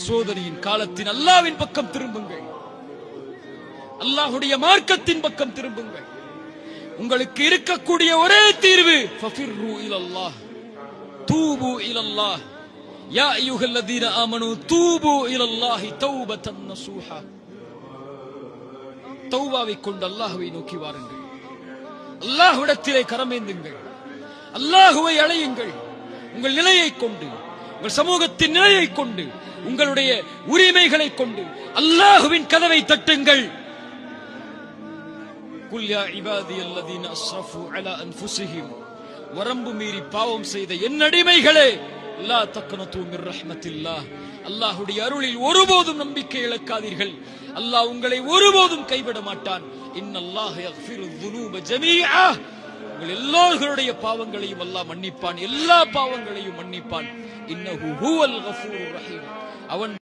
சோதனையின் காலத்தின் அல்லாவின் பக்கம் திரும்புங்கள். அல்லாஹுடைய மார்க்கத்தின் பக்கம் திரும்புங்கள். உங்களுக்கு இருக்கக்கூடிய ஒரே தீர்வு ஃபஃபிர்ரு இலல்லாஹ் தூபு இலல்லாஹ் யா அய்யுஹல்லதீன ஆமனு தூபு இலல்லாஹி தௌபத்தன் நசூஹா. தௌபாவை கொண்டு அல்லாஹுவை நோக்கி வாருங்கள். அல்லாஹ்விடத்திலே கரமேந்துங்கள் அல்லாஹுவை அழையுங்கள். உங்கள் நிலையை கொண்டு உங்கள் சமூகத்தின் நிலையை கொண்டு உங்களுடைய உரிமைகளை கொண்டு அல்லாஹுவின் கதவை தட்டுங்கள். குல் இபாதி அல்லதீன அஸ்ரஃபு அலா வரம்பு மீறி பாவம் செய்த என் அடிமைகளே லா தக்னது மிர் ரஹ்மத்தில்லாஹ். அருளில் ஒருபோதும் நம்பிக்கை இழக்காதீர்கள். அல்லாஹ் உங்களை ஒருபோதும் கைவிட மாட்டான். இன்னல்லாஹ் யக்ஃபிரு எல்லோருடைய பாவங்களையும் அல்லாஹ் மன்னிப்பான். எல்லா பாவங்களையும் மன்னிப்பான். இன்னஹு ஹுவல் கஃபூருர் ரஹீம். அவன்